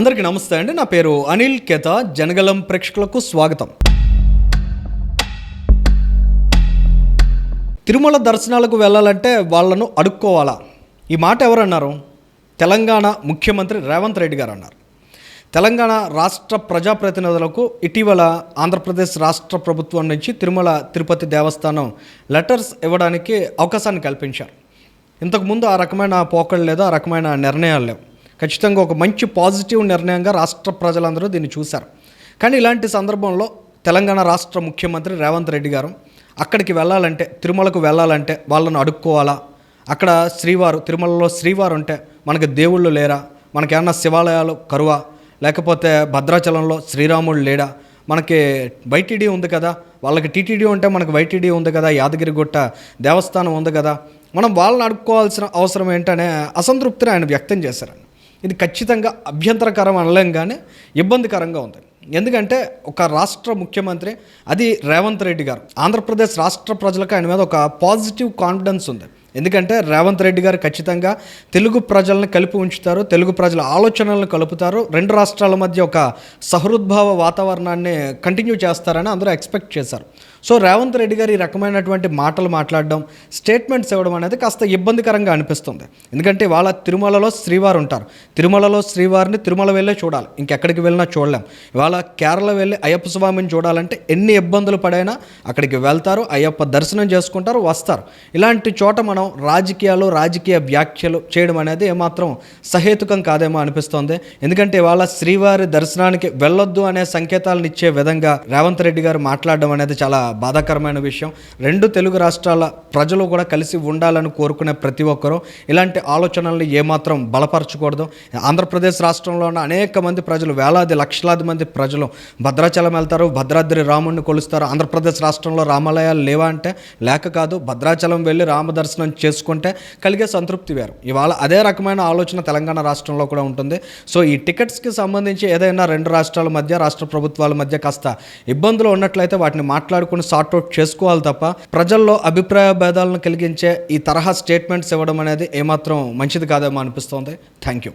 అందరికీ నమస్తే అండి. నా పేరు అనిల్ కేత. జనగలం ప్రేక్షకులకు స్వాగతం. తిరుమల దర్శనాలకు వెళ్ళాలంటే వాళ్ళను అడుక్కోవాలా? ఈ మాట ఎవరన్నారు? తెలంగాణ ముఖ్యమంత్రి రేవంత్ రెడ్డి గారు అన్నారు. తెలంగాణ రాష్ట్ర ప్రజాప్రతినిధులకు ఇటీవల ఆంధ్రప్రదేశ్ రాష్ట్ర ప్రభుత్వం నుంచి తిరుమల తిరుపతి దేవస్థానం లెటర్స్ ఇవ్వడానికి అవకాశాన్ని కల్పించారు. ఇంతకుముందు ఆ రకమైన పోకళ్ళు లేదు ఆ రకమైన నిర్ణయాలు లేవు. ఖచ్చితంగా ఒక మంచి పాజిటివ్ నిర్ణయంగా రాష్ట్ర ప్రజలందరూ దీన్ని చూశారు. కానీ ఇలాంటి సందర్భంలో తెలంగాణ రాష్ట్ర ముఖ్యమంత్రి రేవంత్ రెడ్డి గారు అక్కడికి వెళ్ళాలంటే తిరుమలకు వెళ్ళాలంటే వాళ్ళను అడుక్కోవాలా? అక్కడ శ్రీవారు తిరుమలలో శ్రీవారు ఉంటే మనకి దేవుళ్ళు లేరా? మనకేమన్నా శివాలయాలు కరువా? లేకపోతే భద్రాచలంలో శ్రీరాముడు లేడా? మనకి వైటీడీ ఉంది కదా? వాళ్ళకి టీటీడీ ఉంటే మనకి వైటీడీ ఉంది కదా? యాదగిరిగుట్ట దేవస్థానం ఉంది కదా? మనం వాళ్ళని అడుక్కోవాల్సిన అవసరం ఏంటనే అసంతృప్తిని ఆయన వ్యక్తం చేశారండి ఇది ఖచ్చితంగా అభ్యంతరకరం అనలేం కానీ ఇబ్బందికరంగా ఉంది. ఎందుకంటే ఒక రాష్ట్ర ముఖ్యమంత్రి అది రేవంత్ రెడ్డి గారు. ఆంధ్రప్రదేశ్ రాష్ట్ర ప్రజలకు ఆయన మీద ఒక పాజిటివ్ కాన్ఫిడెన్స్ ఉంది. ఎందుకంటే రేవంత్ రెడ్డి గారు ఖచ్చితంగా తెలుగు ప్రజలను కలిపి ఉంచుతారు తెలుగు ప్రజల ఆలోచనలను కలుపుతారు రెండు రాష్ట్రాల మధ్య ఒక సహృద్భావ వాతావరణాన్ని కంటిన్యూ చేస్తారని అందరూ ఎక్స్పెక్ట్ చేశారు. సో రేవంత్ రెడ్డి గారు ఈ రకమైనటువంటి మాటలు మాట్లాడడం స్టేట్మెంట్స్ ఇవ్వడం అనేది కాస్త ఇబ్బందికరంగా అనిపిస్తుంది. ఎందుకంటే వాళ్ళ తిరుమలలో శ్రీవారు ఉంటారు. తిరుమలలో శ్రీవారిని తిరుమల వెళ్ళే చూడాలి. ఇంకెక్కడికి వెళ్ళినా చూడలేం. ఇవాళ కేరళ వెళ్ళి అయ్యప్ప స్వామిని చూడాలంటే ఎన్ని ఇబ్బందులు పడైనా అక్కడికి వెళ్తారు అయ్యప్ప దర్శనం చేసుకుంటారు వస్తారు. ఇలాంటి చోట మనం రాజకీయాలు రాజకీయ వ్యాఖ్యలు చేయడం అనేది ఏమాత్రం సహేతుకం కాదేమో అనిపిస్తోంది. ఎందుకంటే ఇవాళ శ్రీవారి దర్శనానికి వెళ్ళొద్దు అనే సంకేతాలను ఇచ్చే విధంగా రేవంత్ రెడ్డి గారు మాట్లాడడం అనేది చాలా బాధాకరమైన విషయం. రెండు తెలుగు రాష్ట్రాల ప్రజలు కూడా కలిసి ఉండాలని కోరుకునే ప్రతి ఒక్కరూ ఇలాంటి ఆలోచనల్ని ఏమాత్రం బలపరచకూడదు. ఆంధ్రప్రదేశ్ రాష్ట్రంలో ఉన్న అనేక మంది ప్రజలు వేలాది లక్షలాది మంది ప్రజలు భద్రాచలం వెళ్తారు భద్రాద్రి రాముడిని కొలుస్తారు. ఆంధ్రప్రదేశ్ రాష్ట్రంలో రామాలయాలు లేవా అంటే లేక కాదు. భద్రాచలం వెళ్ళి రామదర్శనం దర్శనం చేసుకుంటే కలిగే సంతృప్తి వేరు. ఇవాళ అదే రకమైన ఆలోచన తెలంగాణ రాష్ట్రంలో కూడా ఉంటుంది. సో ఈ టికెట్స్కి సంబంధించి ఏదైనా రెండు రాష్ట్రాల మధ్య రాష్ట్ర ప్రభుత్వాల మధ్య కాస్త ఇబ్బందులు ఉన్నట్లయితే వాటిని మాట్లాడుకుని సార్ట్అవుట్ చేసుకోవాలి తప్ప ప్రజల్లో అభిప్రాయ భేదాలను కలిగించే ఈ తరహా స్టేట్మెంట్స్ ఇవ్వడం అనేది ఏమాత్రం మంచిది కాదేమో అనిపిస్తోంది. Thank you.